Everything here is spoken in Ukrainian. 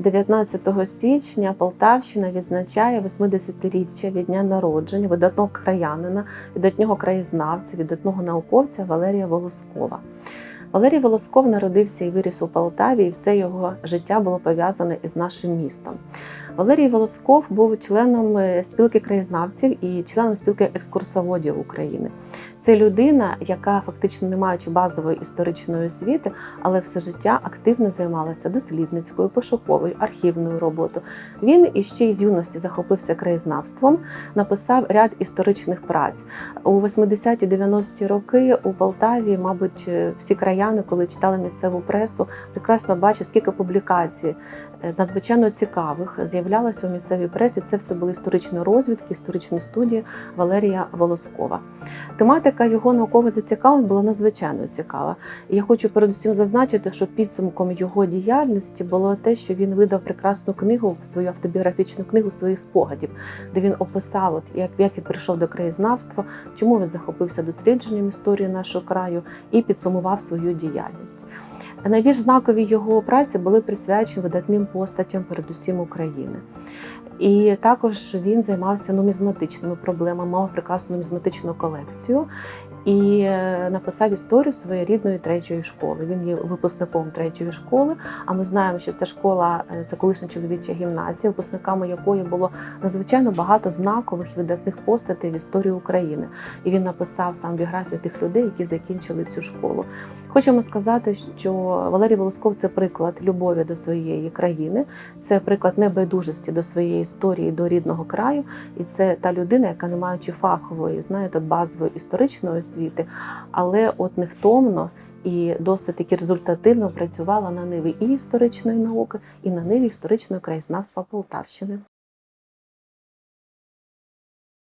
19 січня Полтавщина відзначає 80-річчя від дня народження видатного краянина, видатнього краєзнавця, видатного науковця Валерія Волоскова. Валерій Волосков народився і виріс у Полтаві, і все його життя було пов'язане із нашим містом. Валерій Волосков був членом е, спілки краєзнавців і членом спілки екскурсоводів України. Це людина, яка фактично не маючи базової історичної освіти, але все життя активно займалася дослідницькою, пошуковою, архівною роботою. Він іще й з юності захопився краєзнавством, написав ряд історичних праць. У 80-ті 90-ті роки у Полтаві, мабуть, е, всі краяни, коли читали місцеву пресу, прекрасно бачать, скільки публікацій е, надзвичайно цікавих з'являлося у місцевій пресі. Це все були історичні розвідки, історичні студії Валерія Волоскова. Тематика його наукових зацікавлень була надзвичайно цікава. І я хочу передусім зазначити, що підсумком його діяльності було те, що він видав прекрасну книгу, свою автобіографічну книгу своїх спогадів, де він описав, от, як, як він прийшов до краєзнавства, чому він захопився дослідженням історії нашого краю і підсумував свою діяльність. Найбільш знакові його праці були присвячені видатним постатям, передусім України. І також він займався нумізматичними проблемами, мав прекрасну нумізматичну колекцію і е, написав історію своєї рідної третьої школи. Він є випускником третьої школи. А ми знаємо, що ця школа е, це колишня чоловіча гімназія, випускниками якої було надзвичайно багато знакових видатних постатей в історії України. І він написав сам біографію тих людей, які закінчили цю школу. Хочемо сказати, що Валерій Волосков це приклад любові до своєї країни, це приклад небайдужості до своєї історії, до рідного краю. І це та людина, яка не маючи фахової, знаєте, базової історичної освіти, але от невтомно і досить таки результативно працювала на ниві і історичної науки, і на ниві історичного краєзнавства Полтавщини.